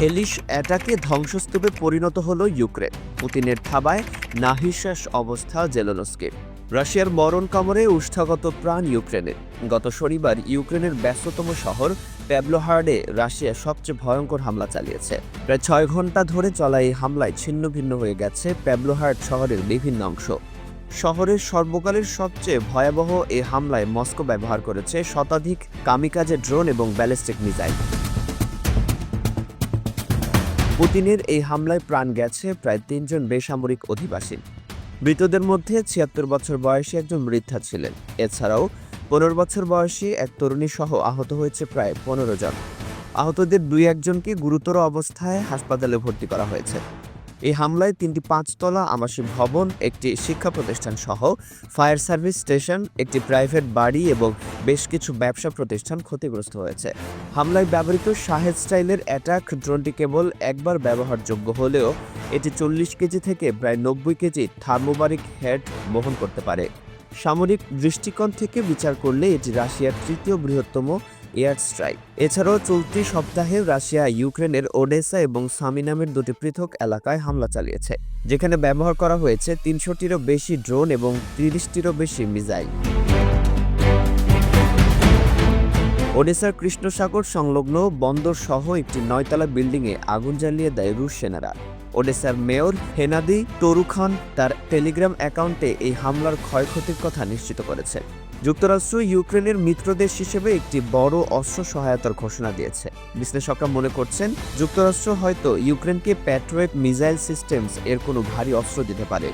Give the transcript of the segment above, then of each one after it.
হেলিশ অ্যাটাকে ধ্বংসস্তূপে পরিণত হল ইউক্রেন। পুতিনের থাবায় নাহিশ্বাস অবস্থা জেলোনস্কির রাশিয়ার মরণ কামড়ে উষ্ঠাগত প্রাণ ইউক্রেনের গত শনিবার ইউক্রেনের ব্যস্ততম শহর প্যাবলোহার্ডে রাশিয়া সবচেয়ে ভয়ঙ্কর হামলা চালিয়েছে। প্রায় ছয় ঘণ্টা ধরে চলা এই হামলায় ছিন্ন ভিন্ন হয়ে গেছে প্যাবলোহার্ড শহরের বিভিন্ন অংশ। শহরের সর্বকালের সবচেয়ে ভয়াবহ এই হামলায় মস্কো ব্যবহার করেছে শতাধিক কামিকাজে ড্রোন এবং ব্যালিস্টিক মিসাইল। পুতিনের এই হামলায় প্রাণ গেছে প্রায় তিনজন বেসামরিক অধিবাসী। মৃতদের মধ্যে ছিয়াত্তর বছর বয়সী একজন মৃদ্ধা ছিলেন। এছাড়াও পনেরো বছর বয়সী এক তরুণী সহ আহত হয়েছে প্রায় পনেরো জন। আহতদের দুই একজনকে গুরুতর অবস্থায় হাসপাতালে ভর্তি করা হয়েছে। এই হামলায় তিনটি পাঁচতলা আবাসিক ভবন, একটি শিক্ষা প্রতিষ্ঠান সহ ফায়ার সার্ভিস স্টেশন, একটি প্রাইভেট বাড়ি এবং বেশ কিছু ব্যবসা প্রতিষ্ঠান ক্ষতিগ্রস্ত হয়েছে। হামলায় ব্যবহৃত শাহেদ স্টাইলের অ্যাটাক ড্রোনটি কেবল একবার ব্যবহারযোগ্য হলেও এটি চল্লিশ কেজি থেকে প্রায় নব্বই কেজি থার্মোবারিক হেড বহন করতে পারে। সামরিক দৃষ্টিকোণ থেকে বিচার করলে এটি রাশিয়ার তৃতীয় বৃহত্তম এয়ার স্ট্রাইক। এছাড়াও চলতি সপ্তাহে রাশিয়া, ইউক্রেনের ওডেসা এবং সামি নামের দুটি পৃথক এলাকায় হামলা চালিয়েছে, যেখানে ব্যবহার করা হয়েছে তিনশোটিরও বেশি ড্রোন এবং তিরিশটিরও বেশি মিসাইল। ওডেসার কৃষ্ণসাগর সংলগ্ন বন্দর সহ একটি নয়তলা বিল্ডিংয়ে আগুন জ্বালিয়ে দেয় রুশ সেনারা। ওডেসার মেয়র হেনাদি তরুখান তার টেলিগ্রাম অ্যাকাউন্টে এই হামলার ক্ষয়ক্ষতির কথা নিশ্চিত করেছে। যুক্তরাষ্ট্র ইউক্রেনের মিত্রদেশ হিসেবে একটি বড় অস্ত্র সহায়তার ঘোষণা দিয়েছে। বিশ্লেষকরা মনে করছেন, যুক্তরাষ্ট্র হয়তো ইউক্রেনকে প্যাট্রোয়েট মিসাইল সিস্টেমস এর কোনো ভারী অস্ত্র দিতে পারে।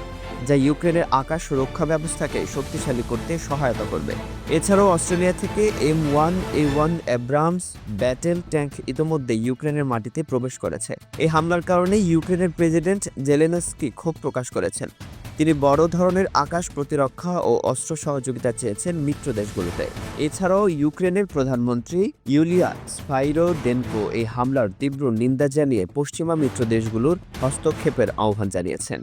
যা ইউক্রেনের আকাশ রক্ষা ব্যবস্থাকে শক্তিশালী করতে সহায়তা করবে। এছাড়াও অস্ট্রেলিয়া থেকে M one, A one Abrams battle tank ইতোমধ্যে ইউক্রেনের মাটিতে প্রবেশ করেছে। এই হামলার কারণে ইউক্রেনের প্রেসিডেন্ট জেলেনস্কি ক্ষোভ প্রকাশ করেছেন। তিনি বড় ধরনের আকাশ প্রতিরক্ষা ও অস্ত্র সহযোগিতা চেয়েছেন মিত্র দেশগুলোতে। এছাড়াও ইউক্রেনের প্রধানমন্ত্রী ইউলিয়া স্পাইরো ডেনকো এই হামলার তীব্র নিন্দা জানিয়ে পশ্চিমা মিত্র দেশগুলোর হস্তক্ষেপের আহ্বান জানিয়েছেন।